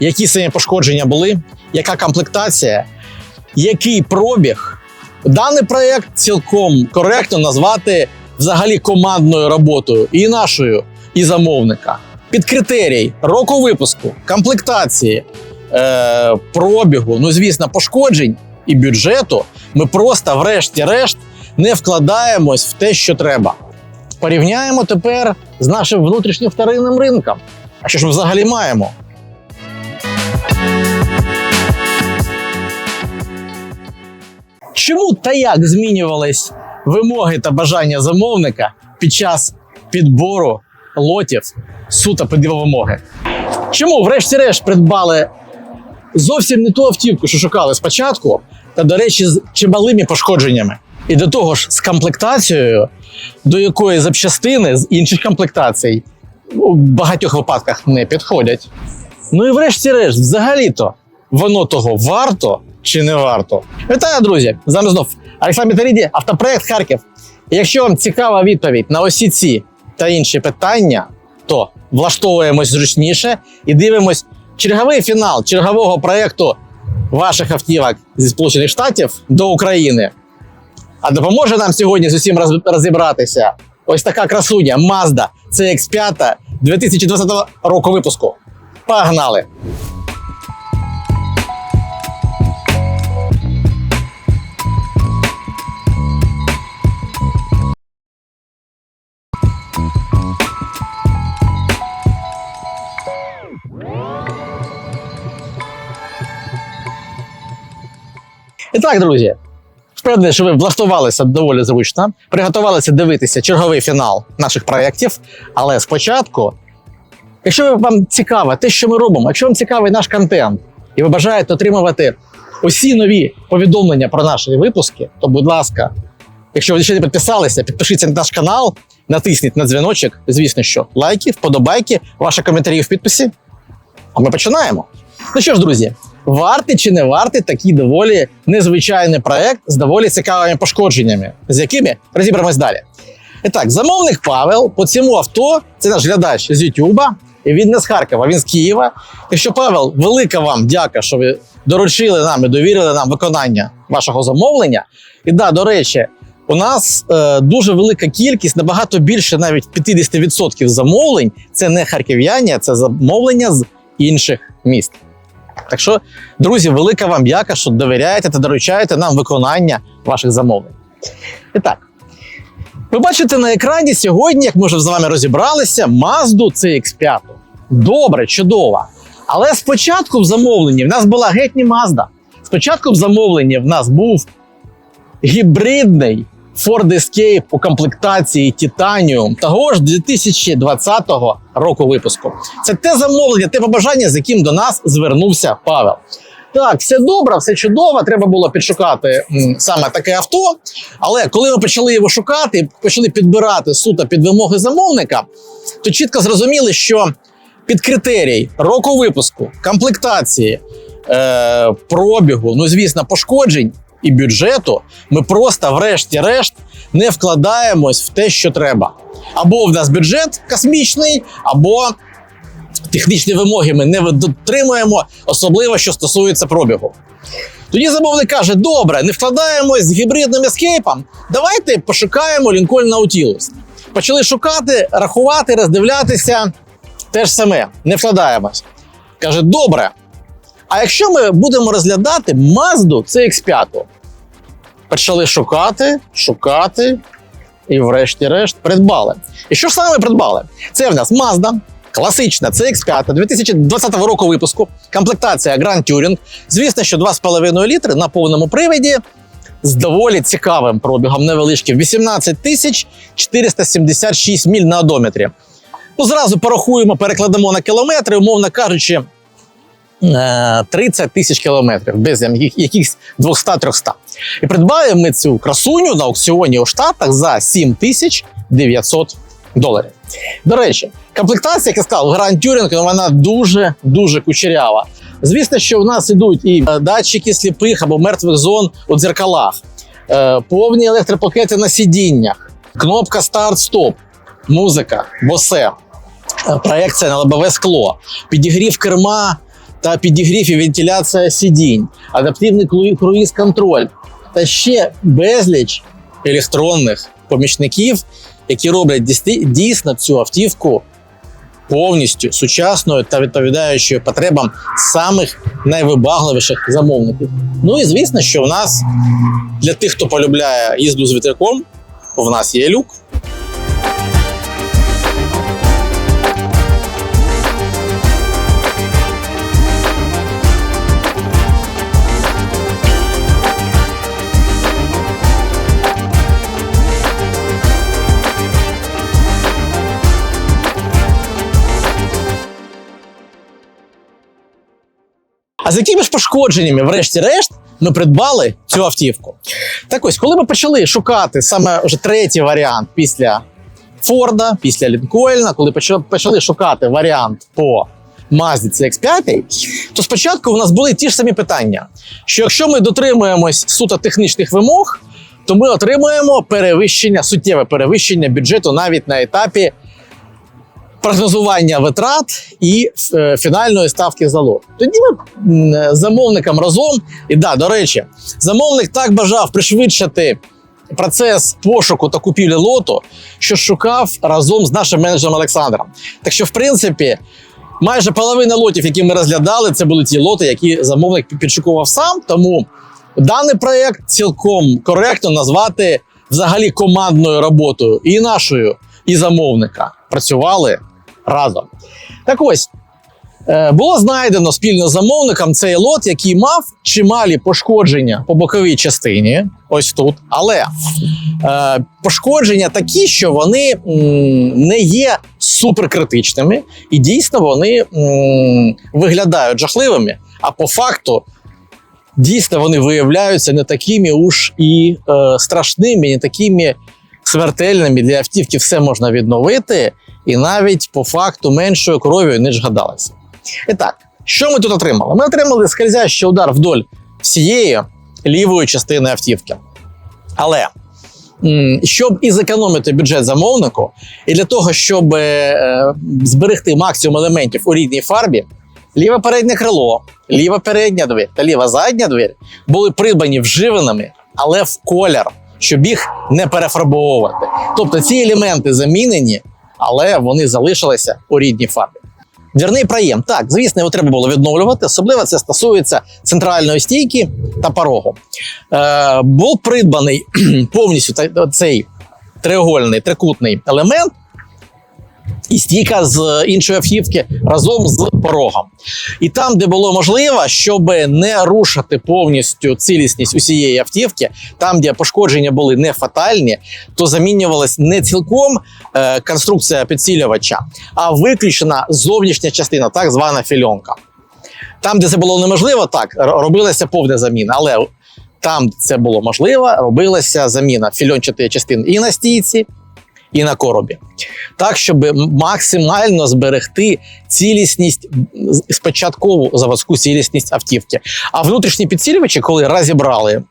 які самі пошкодження були, яка комплектація, який пробіг. Даний проект цілком коректно назвати взагалі командною роботою і нашою, і замовника. Під критерій року випуску, комплектації, е, пробігу, ну звісно, пошкоджень і бюджету, ми просто, врешті-решт, не вкладаємось в те, що треба. Порівняємо тепер з нашим внутрішнім вторинним ринком. А що ж ми взагалі маємо? Чому та як змінювались вимоги та бажання замовника під час підбору лотів суто під його вимоги? Чому, врешті-решт, придбали зовсім не ту автівку, що шукали спочатку, та, до речі, з чималими пошкодженнями? І до того ж, з комплектацією, до якої запчастини з інших комплектацій у багатьох випадках не підходять. Ну і врешті-решт, взагалі-то, воно того варто чи не варто? Вітаю, друзі! З вами знов Олександр Мітаріді, автопроект Харків. І Якщо вам цікава відповідь на усі ці та інші питання, то влаштовуємось зручніше і дивимось черговий фінал чергового проекту ваших автівок зі Сполучених Штатів до України. А допоможе нам сьогодні з усім розібратися ось така красуня Mazda CX-5 2020 року випуску. Погнали! І так, друзі, впевнений, що ви влаштувалися доволі зручно, приготувалися дивитися черговий фінал наших проєктів. Але спочатку, якщо вам цікаво те, що ми робимо, якщо вам цікавий наш контент, і ви бажаєте отримувати усі нові повідомлення про наші випуски, то, будь ласка, якщо ви ще не підписалися, підпишіться на наш канал, натисніть на дзвіночок. Звісно, що лайки, вподобайки, ваші коментарі в підписі. А ми починаємо. Ну що ж, друзі, вартий чи не вартий такий доволі незвичайний проект з доволі цікавими пошкодженнями, з якими розіберемось далі. І так, замовник Павел по цьому авто це наш глядач з Ютуба. Він не з Харкова, він з Києва. Так що, Павел, велика вам дяка, що ви доручили нам і довірили нам виконання вашого замовлення. І да, до речі, у нас е, дуже велика кількість, набагато більше, навіть 50% замовлень. Це не харків'яні, а це замовлення з інших міст. Так що, друзі, велика вам дяка, що довіряєте та доручаєте нам виконання ваших замовлень. І так, ви бачите на екрані сьогодні, як ми вже з вами розібралися, Mazda CX5. Добре, чудово. Але спочатку в замовленні в нас була геть не Mazda. Спочатку в замовленні в нас був гібридний Ford Escape у комплектації Titanium того ж 2020 року випуску. Це те замовлення, те побажання, з яким до нас звернувся Павел. Так, все добре, все чудово. Треба було підшукати саме таке авто. Але коли ми почали його шукати, почали підбирати суто під вимоги замовника, то чітко зрозуміли, що під критерій року випуску, комплектації, е, пробігу, ну звісно, пошкоджень і бюджету, ми просто, врешті-решт, не вкладаємось в те, що треба. Або в нас бюджет космічний, або технічні вимоги ми не дотримуємо, особливо що стосується пробігу. Тоді замовник каже: добре, не вкладаємось з гібридним ескейпом. Давайте пошукаємо Lincoln Nautilus. Почали шукати, рахувати, роздивлятися. Те ж саме, не вкладаємось. Каже, добре. А якщо ми будемо розглядати Mazda CX5? Почали шукати, шукати, і врешті-решт придбали. І що ж саме придбали? Це в нас Mazda, класична CX5 2020 року випуску, комплектація Grand Touring. Звісно, що 2,5 літри на повному привіді з доволі цікавим пробігом невеличким 18 тисяч 476 міль на одометрі. Ну, зразу порахуємо, перекладемо на кілометри, умовно кажучи, е, 30 тисяч кілометрів без якихось 200-300. І придбали ми цю красуню на аукціоні у Штатах за 7900 доларів. До речі, комплектація, як я сказав, Grand Touring, вона дуже дуже кучерява. Звісно, що в нас ідуть і е, датчики сліпих або мертвих зон у дзеркалах, е, повні електропакети на сидіннях, кнопка старт-стоп, музика, босе, е, проекція на лобове скло, підігрів керма та підігрів і вентиляція сидінь, адаптивний круїз-контроль та ще безліч електронних помічників, які роблять дійсно цю автівку повністю сучасною та відповідаючою потребам самих найвибагливіших замовників. Ну і звісно, що в нас для тих, хто полюбляє їзду з вітряком, в нас є люк. А з якими ж пошкодженнями, врешті-решт, ми придбали цю автівку? Так ось, коли ми почали шукати саме вже третій варіант після Форда, після Лінкольна, коли почали, шукати варіант по Mazda CX-5, то спочатку у нас були ті ж самі питання: що якщо ми дотримуємось суто технічних вимог, то ми отримуємо перевищення, суттєве перевищення бюджету навіть на етапі прогнозування витрат і е, фінальної ставки за лот. Тоді ми м, замовникам разом, і да, до речі, замовник так бажав пришвидшити процес пошуку та купівлі лоту, що шукав разом з нашим менеджером Олександром. Так що, в принципі, майже половина лотів, які ми розглядали, це були ті лоти, які замовник підшукував сам. Тому даний проєкт цілком коректно назвати взагалі командною роботою і нашою, і замовника працювали разом. Так ось. е, Було знайдено спільно з замовником цей лот, який мав чималі пошкодження по боковій частині, ось тут. Але е, пошкодження такі, що вони м, не є суперкритичними, і дійсно вони м, виглядають жахливими. А по факту дійсно вони виявляються не такими уж і е, страшними, не такими смертельними для автівки все можна відновити, і навіть по факту меншою кров'ю, ніж гадалося. І так, що ми тут отримали? Ми отримали скользящий удар вдоль всієї лівої частини автівки. Але щоб і зекономити бюджет замовнику, і для того, щоб е, зберегти максимум елементів у рідній фарбі, ліве переднє крило, ліва передня двір та ліва задня двір були придбані вживаними, але в колір, щоб їх не перефарбовувати. Тобто ці елементи замінені, але вони залишилися у рідній фарбі. Двірний проєм. Так, звісно, його треба було відновлювати. Особливо це стосується центральної стійки та порогу. Е, був придбаний повністю цей треугольний трикутний елемент. І стійка з іншої автівки разом з порогом. І там, де було можливо, щоб не рушити повністю цілісність усієї автівки, там, де пошкодження були не фатальні, то замінювалась не цілком е, конструкція підсилювача, а виключена зовнішня частина, так звана фільонка. Там, де це було неможливо, так робилася повна заміна, але там, де це було можливо, робилася заміна фільончатої частини і на стійці, і на коробі. Так, щоб максимально зберегти цілісність спочаткову заводську цілісність автівки. А внутрішні підсилювачі, коли розібрали.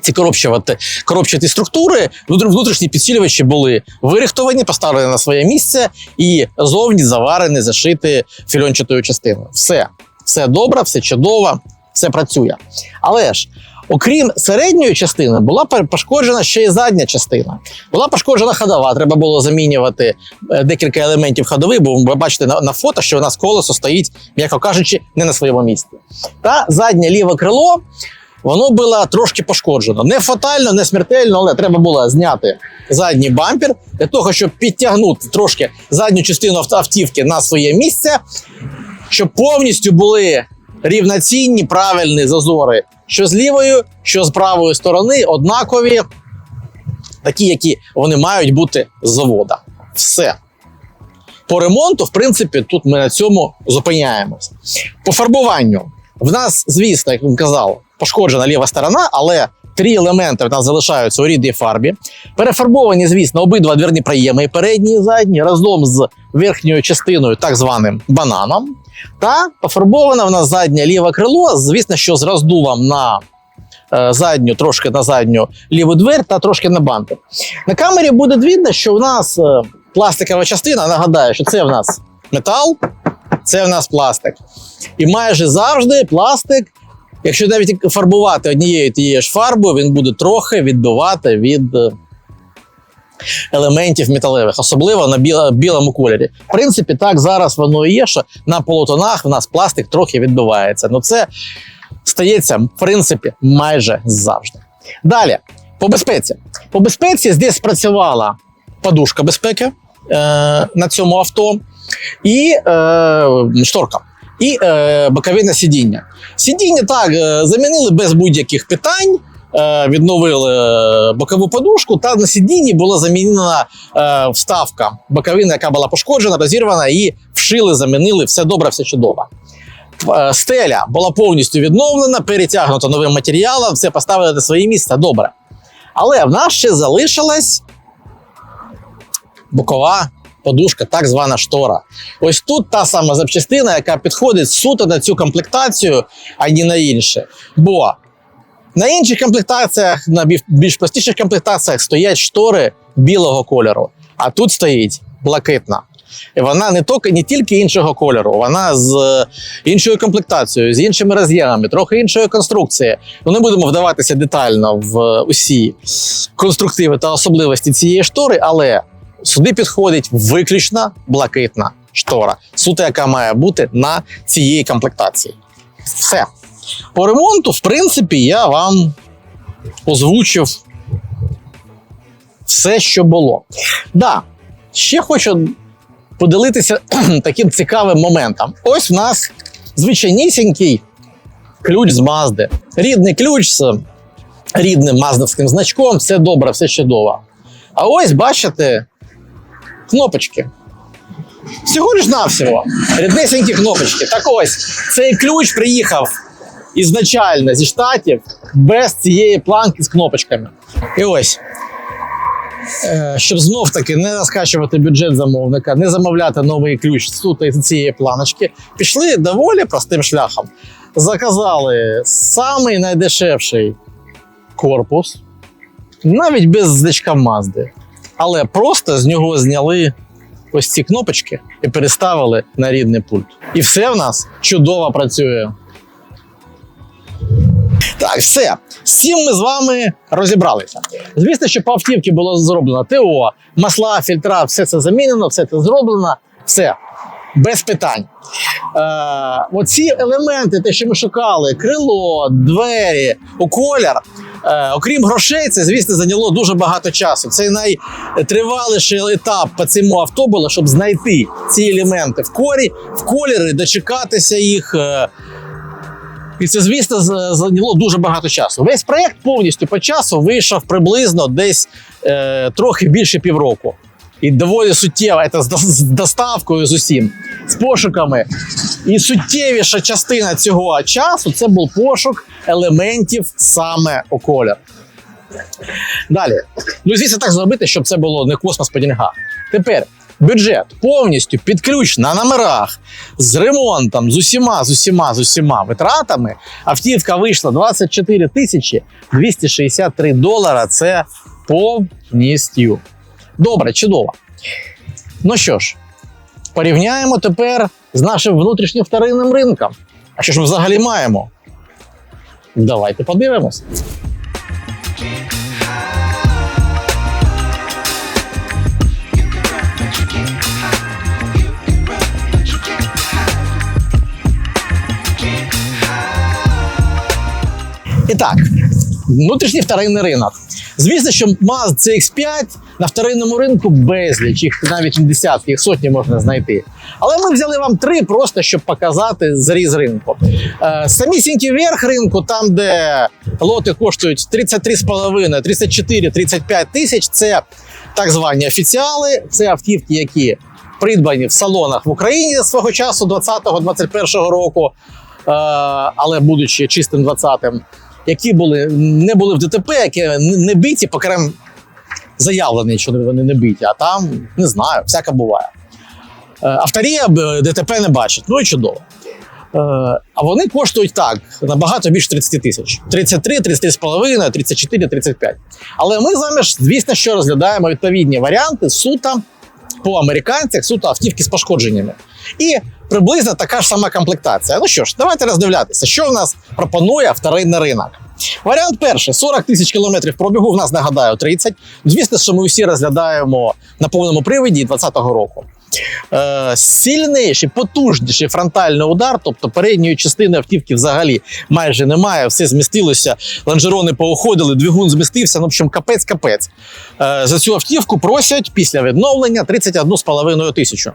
Ці коробчувати, коробчаті структури, внутрішні підсилювачі були вирихтовані, поставлені на своє місце і зовні заварені, зашиті фільончатою частиною. Все, все добре, все чудово, все працює. Але ж, окрім середньої частини, була пошкоджена ще й задня частина. Була пошкоджена ходова. Треба було замінювати е, декілька елементів ходових, бо ви бачите на, на фото, що у нас колесо стоїть, м'яко кажучи, не на своєму місці. Та заднє ліве крило. Воно було трошки пошкоджено. Не фатально, не смертельно, але треба було зняти задній бампер для того, щоб підтягнути трошки задню частину автівки на своє місце, щоб повністю були рівноцінні, правильні зазори, що з лівої, що з правої сторони, однакові, такі, які вони мають бути з завода. Все. По ремонту, в принципі, тут ми на цьому зупиняємось. По фарбуванню. В нас, звісно, як він казав, пошкоджена ліва сторона, але три елементи в нас залишаються у рідній фарбі. Перефарбовані, звісно, обидва двірні проєми, передні і задні, разом з верхньою частиною, так званим бананом. Та пофарбоване в нас заднє ліве крило, звісно, що з роздувом на е, задню, трошки на задню ліву двері та трошки на бампер. На камері буде видно, що у нас е, пластикова частина. Нагадаю, що це в нас метал, це в нас пластик. І майже завжди пластик, якщо навіть фарбувати однією тією ж фарбою, він буде трохи відбивати від е, елементів металевих, особливо на білому кольорі. В принципі, так зараз воно і є, що на полотонах в нас пластик трохи відбивається. Ну це стається, в принципі, майже завжди. Далі, по безпеці. По безпеці здесь спрацювала подушка безпеки е, на цьому авто і е, шторка. І е, боковинне сидіння. Сидіння так е, замінили без будь-яких питань. Е, відновили е, бокову подушку, та на сидінні була замінена вставка боковина, яка була пошкоджена, розірвана, і вшили, замінили. Все добре, все чудово. Стеля була повністю відновлена, перетягнута новим матеріалом, все поставили на своє місце. Добре. Але в нас ще залишилась бокова подушка, так звана штора. Ось тут та сама запчастина, яка підходить суто на цю комплектацію, а не на інше. Бо на інших комплектаціях, на більш- простіших комплектаціях стоять штори білого кольору, а тут стоїть блакитна. І вона не тільки, не тільки іншого кольору, вона з е, іншою комплектацією, з іншими роз'ємами, трохи іншої конструкції. Ну, не будемо вдаватися детально в е, усі конструктиви та особливості цієї штори, але сюди підходить виключно блакитна штора, суто яка має бути на цієї комплектації. Все. По ремонту, в принципі, я вам озвучив все, що було. Да, ще хочу поділитися таким цікавим моментом. Ось в нас звичайнісінький ключ з Мазди. Рідний ключ з рідним маздовським значком, все добре, все чудово. А ось бачите кнопочки. Всього лиш навсього. Ріднесенькі кнопочки. Так ось, цей ключ приїхав ізначально зі штатів без цієї планки з кнопочками. І ось. Е, Щоб знов таки не розкачувати бюджет замовника, не замовляти новий ключ суто із цієї планочки, пішли доволі простим шляхом. Заказали самий найдешевший корпус, навіть без значка Мазди. Але просто з нього зняли ось ці кнопочки і переставили на рідний пульт. І все в нас чудово працює. Так, все. З цим ми з вами розібралися. Звісно, що по автівці було зроблено ТО, масла, фільтра, все це замінено, все це зроблено, все без питань. Е, оці елементи, те, що ми шукали: крило, двері, колір. Е, окрім грошей, це, звісно, зайняло дуже багато часу. Це найтриваліший етап по цьому авто було, щоб знайти ці елементи в корі, в кольори, дочекатися їх. Е, і це, звісно, зайняло дуже багато часу. Весь проєкт повністю по часу вийшов приблизно десь е, трохи більше півроку. І доволі суттєво це з доставкою з усім, з пошуками. І суттєвіша частина цього часу це був пошук елементів саме у колір. Далі. Ну, звісно, так зробити, щоб це було не космос по деньгах. Тепер бюджет повністю під ключ на номерах з ремонтом, з усіма, з усіма, з усіма витратами. Автівка вийшла 24 тисячі 263 долара. Це повністю. Добре, чудово. Ну що ж, порівняємо тепер з нашим внутрішнім вторинним ринком. А що ж ми взагалі маємо? Давайте подивимось. І так, внутрішній вторинний ринок. Звісно, що Mazda CX5 на вторинному ринку безліч, їх навіть десятки, їх сотні можна знайти. Але ми взяли вам три просто, щоб показати зріз ринку. Е, самісінький верх ринку, там, де лоти коштують 33,5, 34, 35 тисяч, це так звані офіціали, це автівки, які придбані в салонах в Україні свого часу, 20-21 року, е, але будучи чистим 20-м, які були не були в ДТП, які не- биті, покрем заявлені, що вони не биті, а там не знаю, всяке буває. Е, Авторія ДТП не бачить, ну і чудово. Е, А вони коштують так набагато більше 30 тисяч: 33, 33,5, 34, 35. Але ми з вами ж, звісно, що розглядаємо відповідні варіанти суто по американцях, суто автівки з пошкодженнями. І приблизно така ж сама комплектація. Ну що ж, давайте роздивлятися, що в нас пропонує вторинний ринок. Варіант перший 40 тисяч кілометрів пробігу. В нас нагадаю 30. Звісно, що ми всі розглядаємо на повному приводі 2020 року. Е, сильніший, потужніший фронтальний удар, тобто передньої частини автівки взагалі майже немає, все змістилося, лонжерони поуходили, двигун змістився. Ну, в общем, капець-капець. Е, за цю автівку просять після відновлення 31,5 тисячу.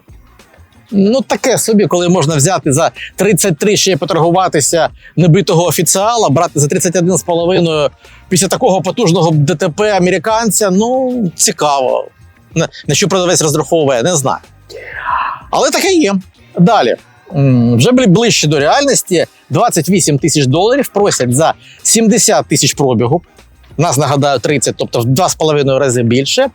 Ну, таке собі, коли можна взяти за 33 ще поторгуватися небитого офіціала, брати за 31,5 після такого потужного ДТП американця. Ну, цікаво. На, що продавець розраховує, не знаю. Але таке є. Далі. Вже ближче до реальності 28 тисяч доларів просять за 70 тисяч пробігу. Нас нагадаю 30, тобто в 2,5 рази більше.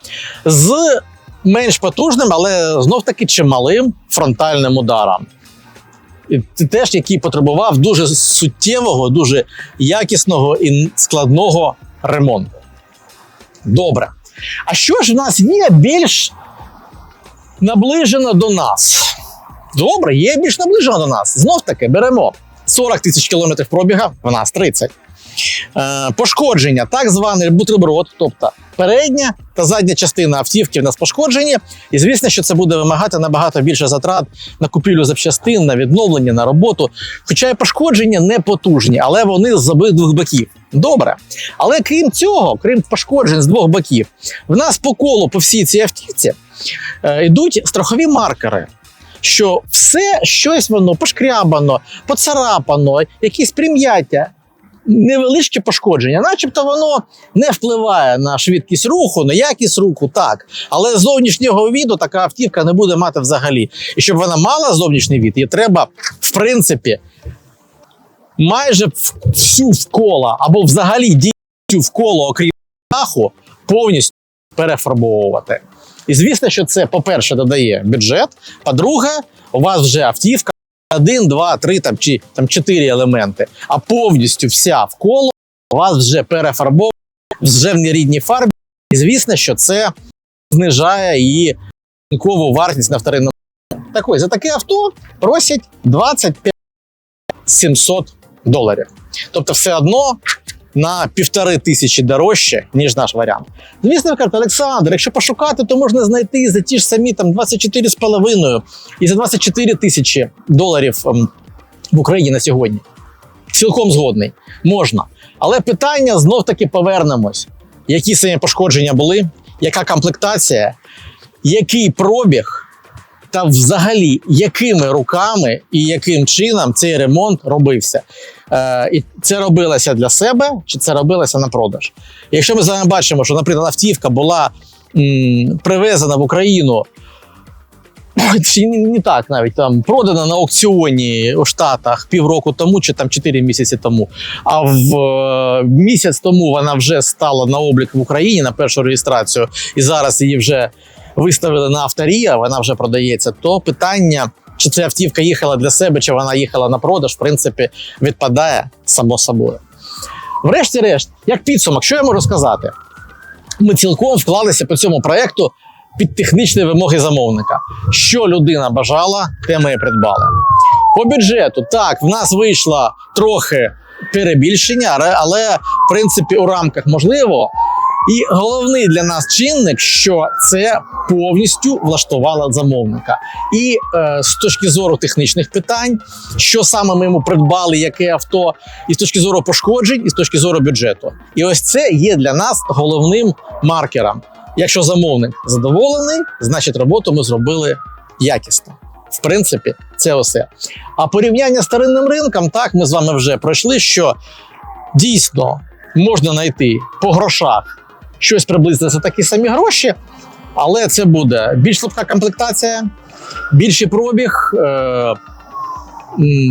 З менш потужним, але знов таки чималим фронтальним ударом. І теж, який потребував дуже суттєвого, дуже якісного і складного ремонту. Добре. А що ж в нас є більш наближено до нас? Добре, є більш наближено до нас. Знов таки беремо 40 тисяч кілометрів пробіга, в нас 30. Е, пошкодження, так званий бутерброд, тобто передня та задня частина автівки в нас пошкоджені. І звісно, що це буде вимагати набагато більше затрат на купівлю запчастин, на відновлення, на роботу. Хоча і пошкодження не потужні, але вони з обидвох боків. Добре. Але крім цього, крім пошкоджень з двох боків, в нас по колу по всій цій автівці е, йдуть страхові маркери. Що все щось воно пошкрябано, поцарапано, якісь прим'яття, невеличке пошкодження, начебто воно не впливає на швидкість руху, на якість руху, так. Але зовнішнього віду така автівка не буде мати взагалі. І щоб вона мала зовнішній від, їй треба, в принципі, майже всю вкола або взагалі дію вколо, окрім даху, повністю перефарбовувати. І звісно, що це, по-перше, додає бюджет. По-друге, у вас вже автівка один, два, три там чи там чотири елементи, а повністю вся вколо коло вас вже перефарбована, вже в нерідній фарбі. І звісно, що це знижає її ринкову вартість на вторинному. Так ось за таке авто просять 25 700 доларів. Тобто, все одно на півтори тисячі дорожче, ніж наш варіант. Звісно, ви кажете, Олександр, якщо пошукати, то можна знайти за ті ж самі там 24,5 і за 24 тисячі доларів ем, в Україні на сьогодні. Цілком згодний. Можна. Але питання знов таки повернемось: які самі пошкодження були, яка комплектація, який пробіг, та взагалі якими руками і яким чином цей ремонт робився. Е, і це робилося для себе, чи це робилося на продаж? Якщо ми з бачимо, що, наприклад, автівка була м, привезена в Україну. Чи не так навіть там продана на аукціоні у Штатах півроку тому, чи там 4 місяці тому. А в е, місяць тому вона вже стала на облік в Україні на першу реєстрацію, і зараз її вже виставили на авторія, вона вже продається. То питання, чи ця автівка їхала для себе, чи вона їхала на продаж, в принципі, відпадає само собою. Врешті-решт, як підсумок, що я можу сказати? Ми цілком вклалися по цьому проекту під технічні вимоги замовника. Що людина бажала, те ми і придбали. По бюджету, так, в нас вийшло трохи перебільшення, але- в принципі у рамках можливо. І головний для нас чинник, що це повністю влаштувало замовника. І е, з точки зору технічних питань, що саме ми йому придбали, яке авто, і з точки зору пошкоджень, і з точки зору бюджету. І ось це є для нас головним маркером. Якщо замовник задоволений, значить роботу ми зробили якісно. В принципі, це все. А порівняння з старинним ринком, так ми з вами вже пройшли, що дійсно можна знайти по грошах щось приблизно за такі самі гроші, але це буде більш слабка комплектація, більший пробіг, е,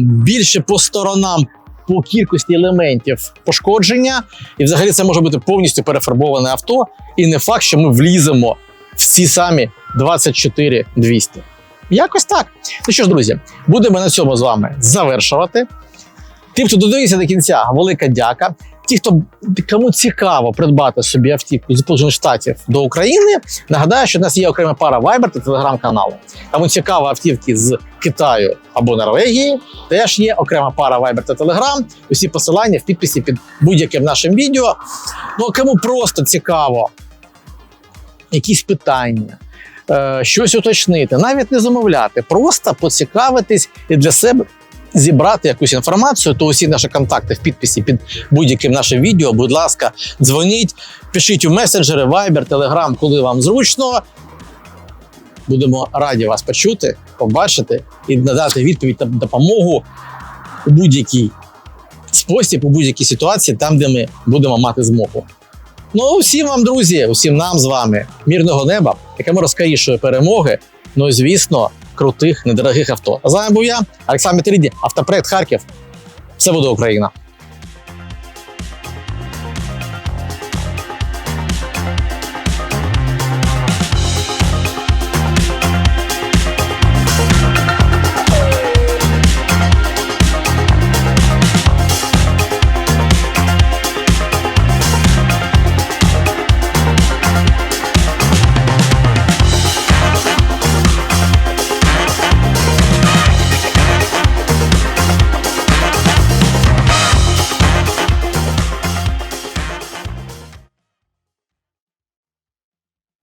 більше по сторонам. По кількості елементів пошкодження, і взагалі це може бути повністю перефарбоване авто, і не факт, що ми вліземо в ці самі 24 200. Якось так. Ну що ж, друзі, будемо на цьому з вами завершувати. Тим, хто додивився до кінця, велика дяка. Ті, хто кому цікаво придбати собі автівку з Сполучених Штатів до України, нагадаю, що в нас є окрема пара Viber та телеграм-каналу. Кому цікаво автівки з Китаю або Норвегії, теж є окрема пара Viber та Telegram. Усі посилання в підписі під будь-яким нашим відео. Ну а кому просто цікаво якісь питання, е, щось уточнити, навіть не замовляти, просто поцікавитись і для себе зібрати якусь інформацію, то усі наші контакти в підписі під будь-яким нашим відео. Будь ласка, дзвоніть, пишіть у месенджери, Viber, Telegram, коли вам зручно. Будемо раді вас почути, побачити і надати відповідь та допомогу у будь-який спосіб, у будь-якій ситуації, там, де ми будемо мати змогу. Ну, всім вам, друзі, усім нам з вами мірного неба, якому розкарішої перемоги. Ну звісно, крутих, недорогих авто. З вами був я, Олександр Метеріді, автопроект Харків. Все буде Україна.